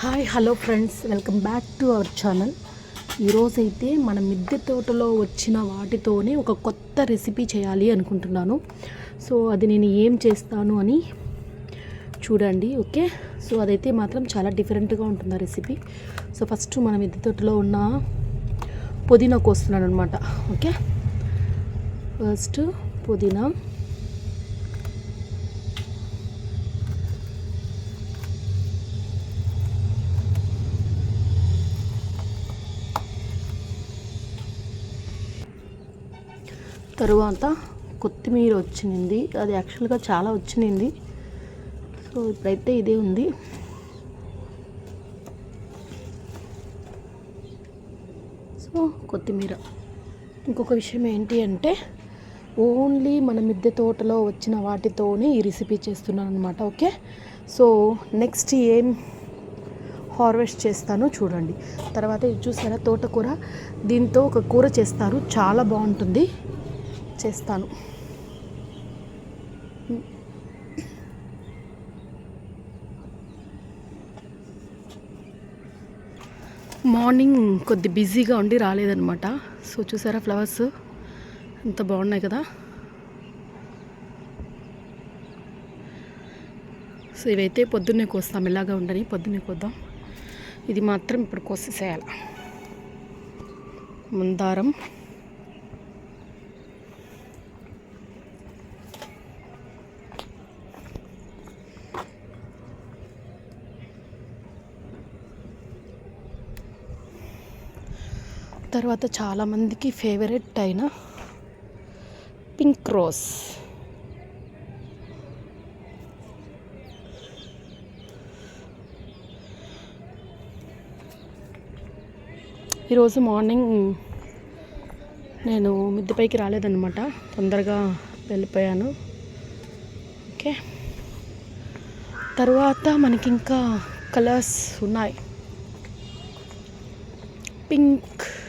Hi hello friends welcome back to our channel ఈరోజైతే మన మిద్దె తోటలో వచ్చిన వాటితోనే ఒక కొత్త రెసిపీ చేయాలి అనుకుంటున్నాను. సో అది నేను ఏం చేస్తాను అని చూడండి ఓకే సో అదైతే మాత్రం చాలా డిఫరెంట్గా ఉంటుంది ఆ రెసిపీ సో ఫస్ట్ మన మిద్దె తోటలో ఉన్న పుదీనా కోస్తున్నాను అనమాట ఓకే ఫస్ట్ పుదీనా తరువాత కొత్తిమీర వచ్చింది అది యాక్చువల్గా చాలా వచ్చింది సో ఇప్పుడైతే ఇదే ఉంది. సో కొత్తిమీర. ఇంకొక విషయం ఏంటి అంటే ఓన్లీ మన మిద్దె తోటలో వచ్చిన వాటితోనే ఈ రెసిపీ చేస్తున్నాను అనమాట ఓకే? సో నెక్స్ట్ ఏం హార్వెస్ట్ చేస్తాను చూడండి. తర్వాత ఇది చూసారా? తోటకూర. దీంతో ఒక కూర చేస్తారు. చాలా బాగుంటుంది. చేస్తాను. మార్నింగ్ కొద్ది బిజీగా ఉండి రాలేదనమాట సో చూసారా ఫ్లవర్స్? ఎంత బాగున్నాయి కదా. సో ఇవైతే పొద్దున్నే కోస్తాం. ఇలాగా ఉండని పొద్దున్నే కోద్దాం. ఇది మాత్రం ఇప్పుడు కోసేసేయాలి. మందారం. తర్వాత చాలామందికి ఫేవరెట్ అయిన పింక్ రోజ్. ఈరోజు మార్నింగ్ నేను మిద్దెపైకి రాలేదన్నమాట. తొందరగా వెళ్ళిపోయాను. ఓకే. తర్వాత మనకి ఇంకా కలర్స్ ఉన్నాయి. పింక్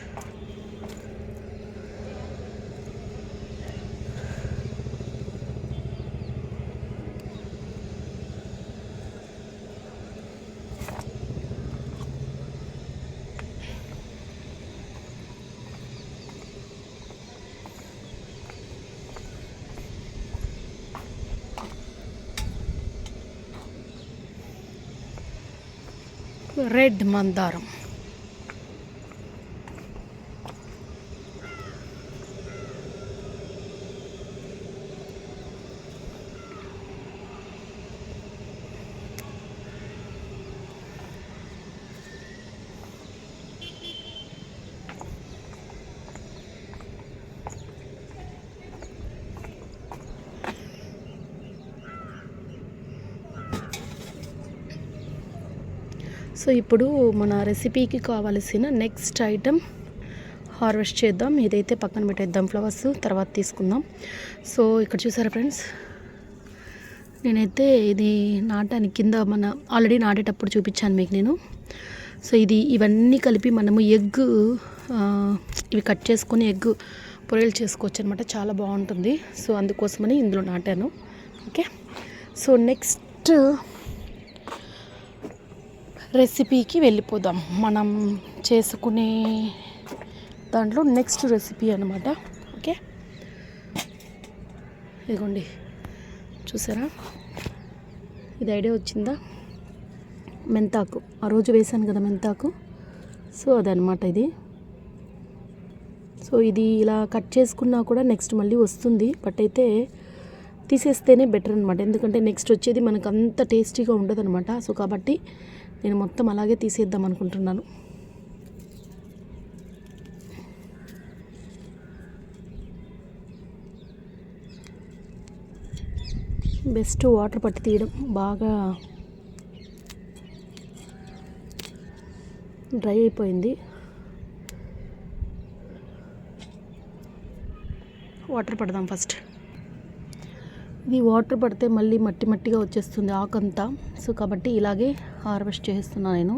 రెడ్ మందారం సో ఇప్పుడు మన రెసిపీకి కావలసిన నెక్స్ట్ ఐటెం హార్వెస్ట్ చేద్దాం. ఇదైతే పక్కన పెట్టేద్దాం ఫ్లవర్స్ తర్వాత తీసుకుందాం. సో ఇక్కడ చూసారా ఫ్రెండ్స్ నేనైతే ఇది నాటానికి కింద మన ఆల్రెడీ నాటేటప్పుడు చూపించాను మీకు నేను. సో ఇది ఇవన్నీ కలిపి మనము ఎగ్ ఇవి కట్ చేసుకొని ఎగ్ పొరలు చేసుకోవచ్చు అనమాట చాలా బాగుంటుంది. సో అందుకోసమని ఇందులో నాటాను. ఓకే? సో నెక్స్ట్ రెసిపీకి వెళ్ళిపోదాం. మనం చేసుకునే దాంట్లో నెక్స్ట్ రెసిపీ అనమాట ఓకే ఇదిగోండి. చూసారా? ఇది ఐడియా వచ్చిందా? మెంతాకు. ఆ రోజు వేసాను కదా మెంతాకు. సో అదనమాట ఇది. సో ఇది ఇలా కట్ చేసుకున్నా కూడా నెక్స్ట్ మళ్ళీ వస్తుంది. బట్ అయితే తీసేస్తేనే బెటర్ అనమాట ఎందుకంటే నెక్స్ట్ వచ్చేది మనకు అంత టేస్టీగా ఉండదు అనమాట సో కాబట్టి నేను మొత్తం అలాగే తీసేద్దాం అనుకుంటున్నాను. బెస్ట్ వాటర్ పట్టి తీయడం బాగా డ్రై అయిపోయింది. వాటర్ పడదాం ఫస్ట్ ఇది వాటర్ పడితే మళ్ళీ మట్టి మట్టిగా వచ్చేస్తుంది ఆకంతా. సో కాబట్టి ఇలాగే హార్వెస్ట్ చేస్తున్నాను నేను.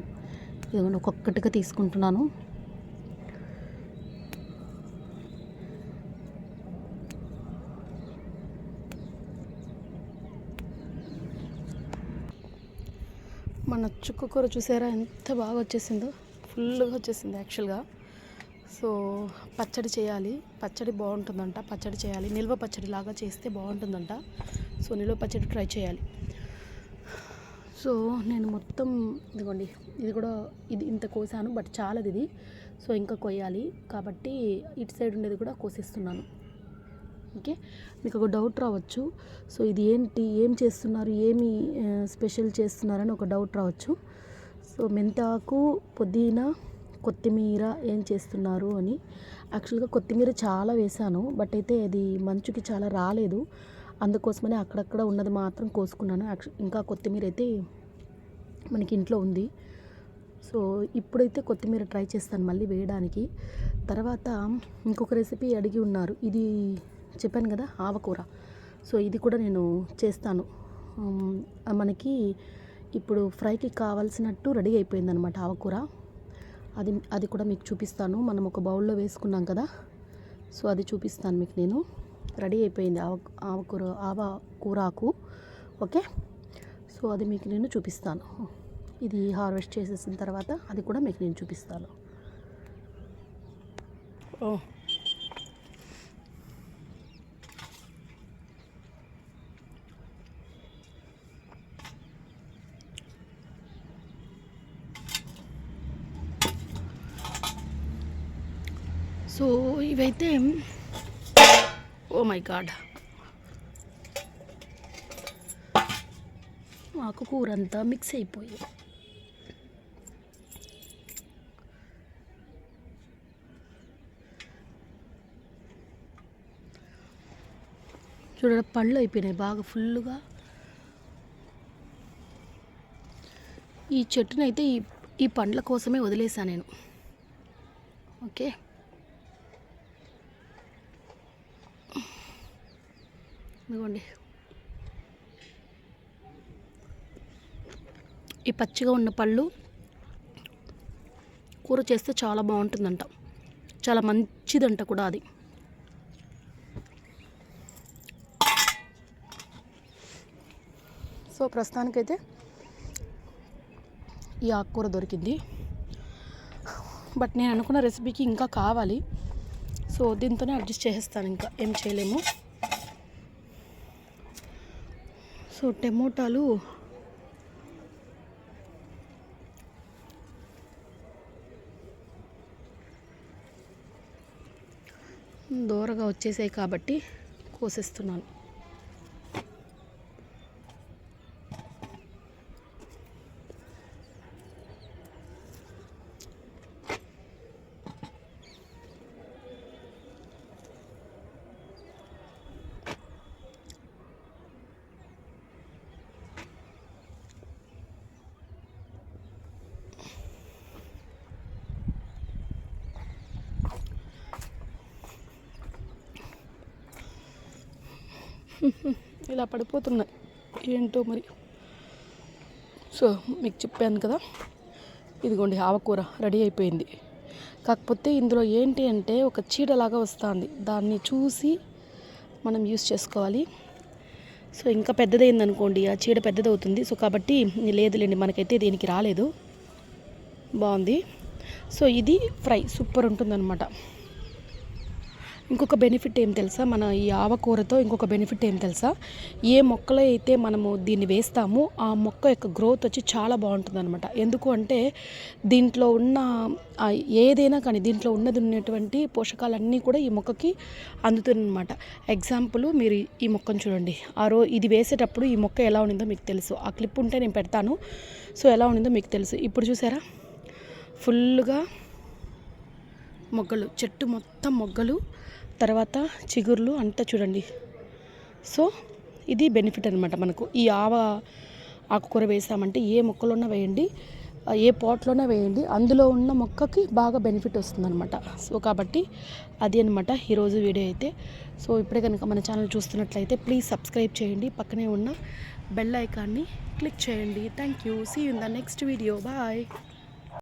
ఇదిగోండి ఒక్కొక్కటిగా తీసుకుంటున్నాను. మన చుక్క కూర చూసారా? ఎంత బాగా వచ్చేసిందో. ఫుల్గా వచ్చేసింది యాక్చువల్గా. సో పచ్చడి చేయాలి. పచ్చడి బాగుంటుందంట. పచ్చడి చేయాలి. నిల్వ పచ్చడి లాగా చేస్తే బాగుంటుందంట. సో నిల్వ పచ్చడి ట్రై చేయాలి. సో నేను మొత్తం ఇదిగోండి. ఇది కూడా ఇది ఇంత కోసాను బట్ చాలది ఇది. సో ఇంకా కొయ్యాలి. కాబట్టి ఇటు సైడ్ ఉండేది కూడా కోసేస్తున్నాను. ఓకే? మీకు ఒక డౌట్ రావచ్చు. సో ఇది ఏంటి? ఏం చేస్తున్నారు? ఏమి స్పెషల్ చేస్తున్నారని ఒక డౌట్ రావచ్చు. సో మెంతాకు పుదీనా కొత్తిమీర ఏం చేస్తున్నారు అని. యాక్చువల్గా కొత్తిమీర చాలా వేశాను బట్ అయితే అది మంచుకి చాలా రాలేదు. అందుకోసమనే అక్కడక్కడ ఉన్నది మాత్రం కోసుకున్నాను. యాక్చువల్ ఇంకా కొత్తిమీర అయితే మనకి ఇంట్లో ఉంది. సో ఇప్పుడైతే కొత్తిమీర ట్రై చేస్తాను మళ్ళీ వేయడానికి. తర్వాత ఇంకొక రెసిపీ అడిగి ఉన్నారు. ఇది చెప్పాను కదా ఆవకూర. సో ఇది కూడా నేను చేస్తాను. మనకి ఇప్పుడు ఫ్రైకి కావాల్సినట్టు రెడీ అయిపోయిందనమాట ఆవకూర. అది అది కూడా మీకు చూపిస్తాను. మనం ఒక బౌల్లో వేసుకున్నాం కదా? సో అది చూపిస్తాను మీకు నేను. రెడీ అయిపోయింది ఆవ ఆవకూర ఆవ కూరాకు ఓకే? సో అది మీకు నేను చూపిస్తాను. ఇది హార్వెస్ట్ చేసేసిన తర్వాత అది కూడా మీకు నేను చూపిస్తాను. ఓ సో ఇవైతే ఓ మై గాడ్. ఆకుకూర అంతా మిక్స్ అయిపోయి చూడండి పళ్ళు అయిపోయినాయి బాగా ఫుల్గా ఈ చెట్టునైతే ఈ ఈ పండ్ల కోసమే వదిలేసాను నేను. ఓకే? ఇదిగోండి. ఈ పచ్చిగా ఉన్న పళ్ళు కూర చేస్తే చాలా బాగుంటుందంట. చాలా మంచిదంట కూడా అది. సో ప్రస్తుతానికైతే ఈ ఆకుకూర దొరికింది. బట్ నేను అనుకున్న రెసిపీకి ఇంకా కావాలి. సో దీంతోనే అడ్జస్ట్ చేసేస్తాను ఇంకా. ఏం చేయలేము. సో టమోటాలు. దూరగా వచ్చేసాయి కాబట్టి కోసేస్తున్నాను. ఇలా పడిపోతున్నాయి. ఏంటో మరి? సో మీకు చెప్పాను కదా. ఇదిగోండి ఆవకూర రెడీ అయిపోయింది. కాకపోతే ఇందులో ఏంటి అంటే ఒక చీడలాగా వస్తుంది. దాన్ని చూసి మనం యూస్ చేసుకోవాలి. సో ఇంకా పెద్దదైంది అనుకోండి ఆ చీడ పెద్దదవుతుంది. సో కాబట్టి లేదులేండి మనకైతే దీనికి రాలేదు. బాగుంది. సో ఇది ఫ్రై. సూపర్ ఉంటుందన్నమాట. ఇంకొక బెనిఫిట్ ఏం తెలుసా? మన ఈ ఆవకూరతో ఇంకొక బెనిఫిట్ ఏం తెలుసా? ఏ మొక్కలో అయితే మనము దీన్ని వేస్తామో ఆ మొక్క యొక్క గ్రోత్ వచ్చి చాలా బాగుంటుంది అనమాట ఎందుకు అంటే దీంట్లో ఉన్న ఏదైనా కానీ దీంట్లో ఉన్నది ఉన్నటువంటి పోషకాలన్నీ కూడా ఈ మొక్కకి అందుతుందన్నమాట ఎగ్జాంపుల్ మీరు ఈ మొక్కను చూడండి. ఆ రో ఇది వేసేటప్పుడు ఈ మొక్క ఎలా ఉండిందో మీకు తెలుసు. ఆ క్లిప్ ఉంటే నేను పెడతాను. సో ఎలా ఉండిందో మీకు తెలుసు. ఇప్పుడు చూసారా? ఫుల్గా మొగ్గలు చెట్టు మొత్తం మొగ్గలు తర్వాత చిగుర్లు అంతా చూడండి. సో ఇది బెనిఫిట్ అనమాట మనకు. ఈ ఆవ ఆకుకూర వేసామంటే ఏ మొక్కలోనే వేయండి ఏ పాట్లోనే వేయండి అందులో ఉన్న మొక్కకి బాగా బెనిఫిట్ వస్తుందన్నమాట. సో కాబట్టి అది అనమాట ఈరోజు వీడియో అయితే. సో ఇప్పుడే కనుక మన ఛానల్ చూస్తున్నట్లయితే ప్లీజ్ సబ్స్క్రైబ్ చేయండి. పక్కనే ఉన్న బెల్ ఐకాన్ని క్లిక్ చేయండి. Thank you. See in the next video bye